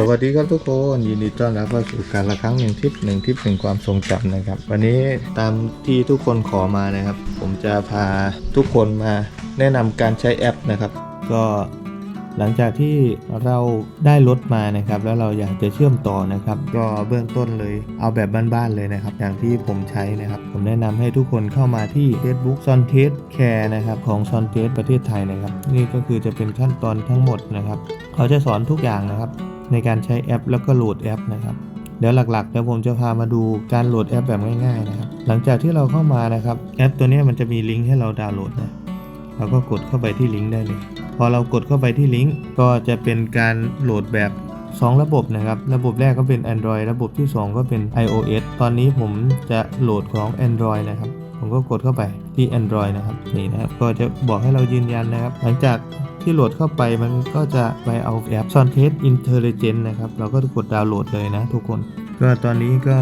สวัสดีครับทุกคนยินดีต้อนรับเข้าสู่การละครั้งหนึ่งทิปหนึ่งทิปหนึ่งความทรงจำนะครับ วันนี้ตามที่ทุกคนขอมานะครับ ผมจะพาทุกคนมาแนะนำการใช้แอปนะครับ ก็หลังจากที่เราได้รถมานะครับ แล้วเราอยากจะเชื่อมต่อนะครับ ก็เบื้องต้นเลยเอาแบบบ้านๆเลยนะครับ อย่างที่ผมใช้นะครับ ผมแนะนำให้ทุกคนเข้ามาที่ Facebook s o n t e s t Care นะครับของ s o n t e s t ประเทศไทยนะครับ นี่ก็คือจะเป็นขั้นตอนทั้งหมดนะครับ เขาจะสอนทุกอย่างนะครับ ในการใช้แอป แล้วก็โหลดแอปนะครับเดี๋ยวหลักๆเดี๋ยวผมจะพามาดูการโหลดแอปแบบง่ายๆนะครับหลังจากที่เราเข้ามานะครับแอปตัวนี้มันจะมีลิงก์ให้เราดาวน์โหลดนะเราก็กดเข้าไปที่ลิงก์ได้เลย พอเรากดเข้าไปที่ลิงก์ก็จะเป็นการโหลดแบบ 2 ระบบนะครับ ระบบแรกก็เป็น Android ระบบที่ 2 ก็เป็น iOS ตอนนี้ผมจะโหลดของ Android นะครับ ผมก็กดเข้าไปที่ Android นะครับนี่นะครับก็จะบอกให้เรายืนยันนะครับ หลังจาก ที่โหลดเข้าไปมันก็จะไปเอาแอป s o n t e s t Intelligent นะครับ เราก็กดดาวน์โหลดเลยนะทุกคน ก็ตอนนี้ก็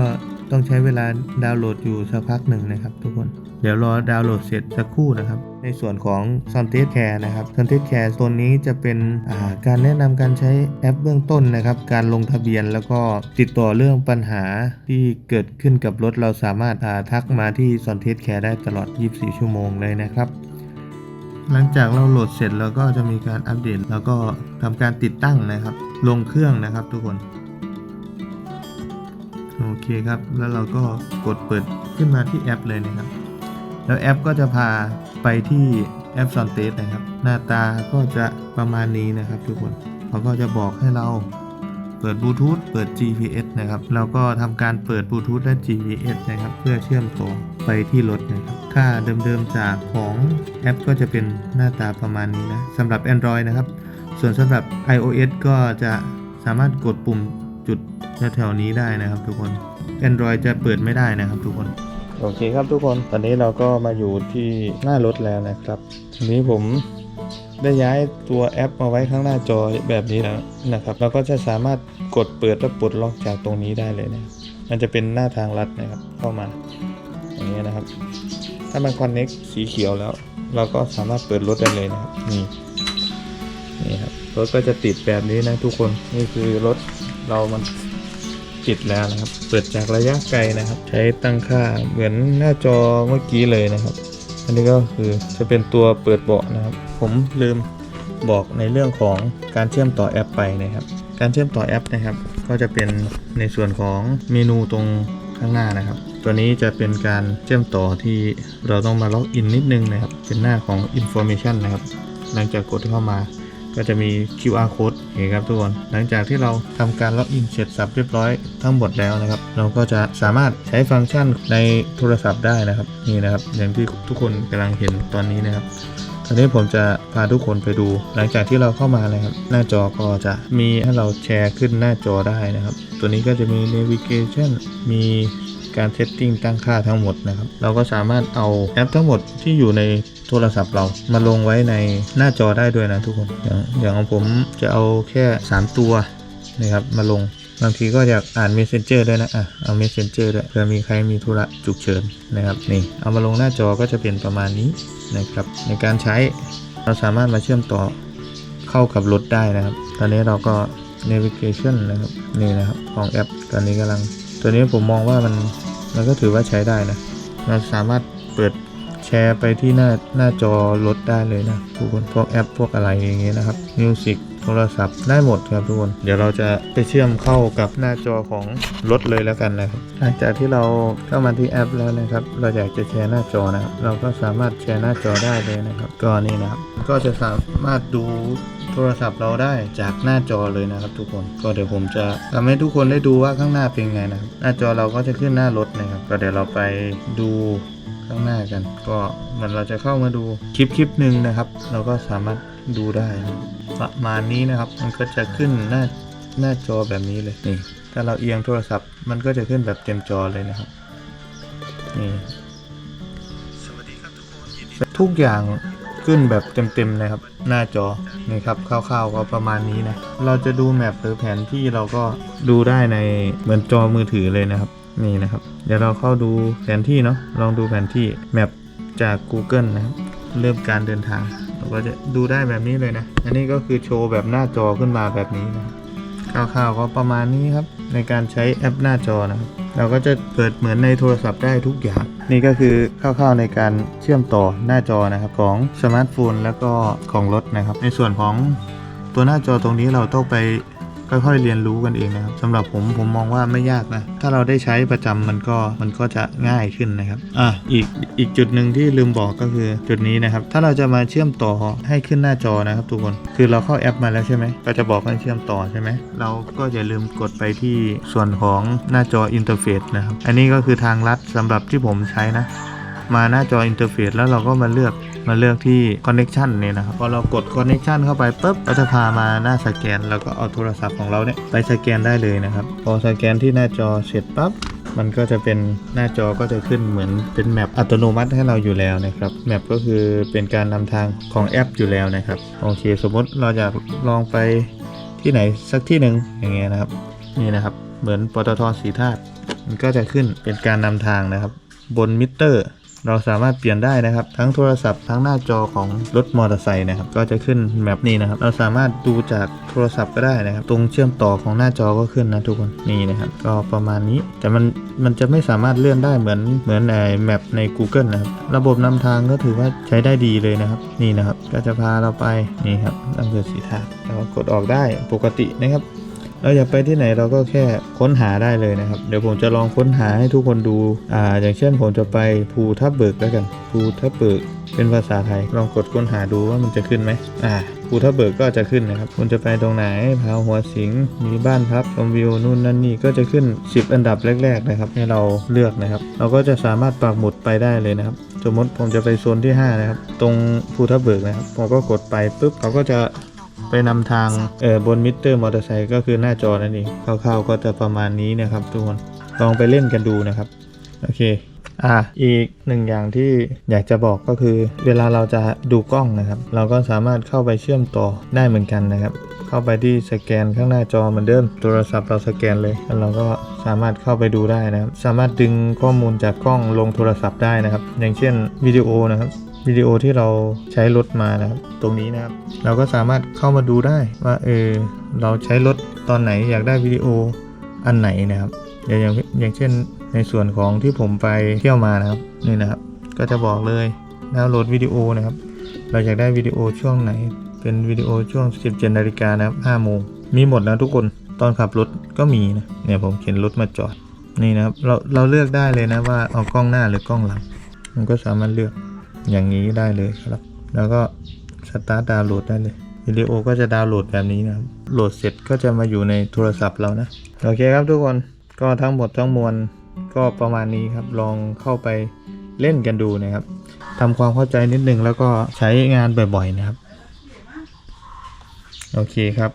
ต้องใช้เวลาดาวน์โหลดอยู่สักพักหนึ่งนะครับ ทุกคน เดี๋ยวรอดาวน์โหลดเสร็จสักครู่นะครับ ในส่วนของ s o n t e s t Care นะครับ s o n t e s t Care ตัวนี้จะเป็นาการแนะนำการใช้แอปเบื้องต้นนะครับ การลงทะเบียนแล้วก็ติดต่อเรื่องปัญหาที่เกิดขึ้นกับรถเราสามารถาทักมาที่ s o n t e s t Care ได้ตลอด 24 ชั่วโมงเลยนะครับ หลังจากเราโหลดเสร็จแล้วก็จะมีการอัปเดต แล้วก็ทำการติดตั้งนะครับ ลงเครื่องนะครับทุกคน โอเคครับ แล้วเราก็กดเปิดขึ้นมาที่แอปเลยนะครับ แล้วแอปก็จะพาไปที่แอป s o n t e s t นะครับ หน้าตาก็จะประมาณนี้นะครับทุกคนเขาก็จะบอกให้เราเปิดบลูทูธเปิด GPS นะครับ เราก็ทำการเปิดบลูทูธและ GPS นะครับ เพื่อเชื่อมต่อ ไปที่รถนะครับค่าเดิมๆจากของแอปก็จะเป็นหน้าตาประมาณนี้นะสำหรับ Android นะครับ ส่วนสำหรับ iOS ก็จะสามารถกดปุ่มจุดแถวๆนี้ได้นะครับทุกคน Android จะเปิดไม่ได้นะครับทุกคนโอเคครับทุกคน ตอนนี้เราก็มาอยู่ที่หน้ารถแล้วนะครับทีนี้ผมได้ย้ายตัวแอปมาไว้ข้างหน้าจอแบบนี้แล้วนะครับ เราก็จะสามารถกดเปิดและปลดล็อกจากตรงนี้ได้เลยนะ มันจะเป็นหน้าทางลัดนะครับเข้ามา อย่างนี้ยนะครับ ถ้ามันคอนเน็กสีเขียวแล้ว เราก็สามารถเปิดรถได้เลยนะครับ นี่ นี่ครับ รถก็จะติดแบบนี้นะทุกคน นี่คือรถเรามันติดแล้วนะครับ เปิดจากระยะไกลนะครับ ใช้ตั้งค่าเหมือนหน้าจอเมื่อกี้เลยนะครับ อันนี้ก็คือจะเป็นตัวเปิดเบาะนะครับ ผมลืมบอกในเรื่องของการเชื่อมต่อแอปไปนะครับ การเชื่อมต่อแอปนะครับ ก็จะเป็นในส่วนของเมนูตรง ข้างหน้านะครับ ตัวนี้จะเป็นการเชื่อมต่อที่เราต้องมาล็อกอินนิดนึงนะครับ เป็นหน้าของ Information นะครับ หลังจากกดเข้ามา ก็จะมี QR code เห็นครับทุกคน หลังจากที่เราทำการล็อกอินเสร็จสับเรียบร้อยทั้งหมดแล้วนะครับ เราก็จะสามารถใช้ฟังก์ชันในโทรศัพท์ได้นะครับนี่นะครับ อย่างที่ทุกคนกำลังเห็นตอนนี้นะครับตอนนี้ผมจะพาทุกคนไปดู หลังจากที่เราเข้ามานะครับ หน้าจอก็จะมีให้เราแชร์ขึ้นหน้าจอได้นะครับ ตัวนี้ก็จะมี navigation มีการเซตติ้งตั้งค่าทั้งหมดนะครับ เราก็สามารถเอาแอปทั้งหมดที่อยู่ในโทรศัพท์เรามาลงไว้ในหน้าจอได้ด้วยนะทุกคน อย่างอย่างของผมจะเอาแค่ 3 ตัวนะครับมาลง บางทีก็อยากอ่าน Messenger ด้วยนะอะเอา Messenger ด้วยเผื่อมีใครมีธุระฉุกเฉินนะครับนี่เอามาลงหน้าจอก็จะเป็นประมาณนี้นะครับในการใช้เราสามารถมาเชื่อมต่อเข้ากับรถได้นะครับ ตอนนี้เราก็ navigation นะครับนี่นะครับของแอปตอนนี้กำลัง ตัวนี้ผมมองว่ามันมันก็ถือว่าใช้ได้นะเราสามารถเปิดแชร์ไปที่หน้าหน้าจอรถได้เลยนะทุกคนพวกแอปพวกอะไรอย่างเงี้ยนะครับมิวสิก โทรศัพท์ได้หมดครับทุกคน เดี๋ยวเราจะไปเชื่อมเข้ากับหน้าจอของรถเลยแล้วกันนะครับ หลังจากที่เราเข้ามาที่แอปแล้วนะครับ เราอยากจะแชร์หน้าจอนะครับ เราก็สามารถแชร์หน้าจอได้เลยนะครับ ก็นี่นะครับ ก็จะสามารถดูโทรศัพท์เราได้จากหน้าจอเลยนะครับ ทุกคนก็เดี๋ยวผมจะทำให้ทุกคนได้ดูว่าข้างหน้าเป็นไงนะครับ หน้าจอเราก็จะขึ้นหน้ารถนะครับ ก็เดี๋ยวเราไปดูข้างหน้ากัน ก็เหมันเราจะเข้ามาดูคลิปคลิปหนึ่งนะครับ เราก็สามารถ ดูได้นะประมาณนี้นะครับ มันก็จะขึ้นหน้าหน้าจอแบบนี้เลยนี่ ถ้าเราเอียงโทรศัพท์ มันก็จะขึ้นแบบเต็มจอเลยนะครับนี่ทุกอย่างขึ้นแบบเต็มๆเลยครับ หน้าจอนี่ครับคร่าวๆก็ประมาณนี้นะเราจะดูแมปหรือแผนที่เราก็ดูได้ในเหมือนจอมือถือเลยนะครับ นี่นะครับ เดี๋ยวเราเข้าดูแผนที่เนาะลองดูแผนที่แมปจาก Google นะครับ เริ่มการเดินทางเรา ก็จะดูได้แบบนี้เลยนะ อันนี้ก็คือโชว์แบบหน้าจอขึ้นมาแบบนี้นะคร่าวๆก็ประมาณนี้ครับ ในการใช้แอปหน้าจอนะครับเราก็จะเปิดเหมือนในโทรศัพท์ได้ทุกอย่าง นี่ก็คือคร่าวๆในการเชื่อมต่อหน้าจอนะครับของสมาร์ทโฟนแล้วก็ของรถนะครับ ในส่วนของตัวหน้าจอตรงนี้เราต้องไป ค่อยๆเรียนรู้กันเองนะครับสำหรับผมผมมองว่าไม่ยากนะ ถ้าเราได้ใช้ประจำมันก็มันก็จะง่ายขึ้นนะครับอะอีกอีกจุดหนึ่งที่ลืมบอกก็คือจุดนี้นะครับ ถ้าเราจะมาเชื่อมต่อให้ขึ้นหน้าจอนะครับ ทุกคนคือเราเข้าแอปมาแล้วใช่ไหมก็จะบอกให้เชื่อมต่อใช่ไหมเราก็อย่าลืมกดไปที่ส่วนของหน้าจออินเทอร์เฟซนะครับอันนี้ก็คือทางลัดสำหรับที่ผมใช้นะ มาหน้าจออินเทอร์เฟซแล้วเราก็มาเลือกมาเลือกที่ Connection เนี่ยนะครับพอเรากด Connection เข้าไปปุ๊บก็จะพามาหน้าสแกน แล้วก็เอาโทรศัพท์ของเราเนี่ยไปสแกนได้เลยนะครับ พอสแกนที่หน้าจอเสร็จปั๊บมันก็จะเป็นหน้าจอก็จะขึ้นเหมือนเป็นแมปอัตโนมัติให้เราอยู่แล้วนะครับแมปก็คือเป็นการนำทางของแอปอยู่แล้วนะครับโอเค สมมติเราอยากลองไปที่ไหนสักที่หนึ่งอย่างเงี้ยนะครับนี่นะครับเหมือนปตทสีธาตุมันก็จะขึ้นเป็นการนำทางนะครับ บนมิเตอร์ เราสามารถเปลี่ยนได้นะครับ ทั้งโทรศัพท์ทั้งหน้าจอของรถมอเตอร์ไซค์นะครับก็จะขึ้นแมปนี้นะครับ เราสามารถดูจากโทรศัพท์ก็ได้นะครับ ตรงเชื่อมต่อของหน้าจอก็ขึ้นนะทุกคนนี่นะครับ ก็ประมาณนี้แต่มันมันจะไม่สามารถเลื่อนได้เหมือนเหมือนไอ้แมปใน Google นะครับ ระบบนำทางก็ถือว่าใช้ได้ดีเลยนะครับ นี่นะครับ ก็จะพาเราไปนี่ครับอำเภอศรีธาตุเรากดออกได้ปกตินะครับ เราอยากไปที่ไหนเราก็แค่ค้นหาได้เลยนะครับ เดี๋ยวผมจะลองค้นหาให้ทุกคนดูอ่าอย่างเช่นผมจะไปภูทับเบิกแล้วกันภูทับเบิกเป็นภาษาไทย ลองกดค้นหาดูว่ามันจะขึ้นไหมอ่าภูทับเบิกก็จะขึ้นนะครับ คุณจะไปตรงไหนพาหัวสิง มีบ้านพักชมวิวนู่นนั่นนี่ก็จะขึ้น 10 อันดับแรก ๆ นะครับ ให้เราเลือกนะครับ เราก็จะสามารถปักหมุดไปได้เลยนะครับ สมมติผมจะไปโซนที่ 5 นะครับ ตรงภูทับเบิกนะครับ ผมก็กดไปปุ๊บเขาก็จะ ไปนำทางเอ่อบนมิเตอร์มอเตอร์ไซค์ก็คือหน้าจอนั่นเองคร่าวๆก็จะประมาณนี้นะครับทุกคนลองไปเล่นกันดูนะครับโอเคอะอีกหนึ่งอย่างที่อยากจะบอกก็คือ เวลาเราจะดูกล้องนะครับ เราก็สามารถเข้าไปเชื่อมต่อได้เหมือนกันนะครับ เข้าไปที่สแกนข้างหน้าจอเหมือนเดิมโทรศัพท์เราสแกนเลยแล้วเราก็สามารถเข้าไปดูได้นะครับ สามารถดึงข้อมูลจากกล้องลงโทรศัพท์ได้นะครับ อย่างเช่นวิดีโอนะครับ วิดีโอที่เราใช้รถมานะครับ ตรงนี้นะครับ เราก็สามารถเข้ามาดูได้ว่าเออเราใช้รถตอนไหนอยากได้วิดีโออันไหนนะครับอย่างอย่างอย่างเช่นในส่วนของที่ผมไปเที่ยวมานะครับนี่นะครับ ก็จะบอกเลยดาวน์โหลดวิดีโอนะครับ เราอยากได้วิดีโอช่วงไหน เป็นวิดีโอช่วง 17นาฬิกานะครับ5โมงมีหมดนะทุกคนตอนขับรถก็มีนะเนี่ยผมเข็นรถมาจอดนี่นะครับเราเราเลือกได้เลยนะว่าเอากล้องหน้าหรือกล้องหลัง มันก็สามารถเลือก อย่างนี้ได้เลยครับ แล้วก็สตาร์ทดาวน์โหลดได้เลยวิดีโอก็จะดาวน์โหลดแบบนี้นะครับ โหลดเสร็จก็จะมาอยู่ในโทรศัพท์เรานะ โอเคครับทุกคนก็ทั้งหมดทั้งมวลก็ประมาณนี้ครับ ลองเข้าไปเล่นกันดูนะครับทำความเข้าใจนิดนึงแล้วก็ใช้งานบ่อยๆนะครับ โอเคครับ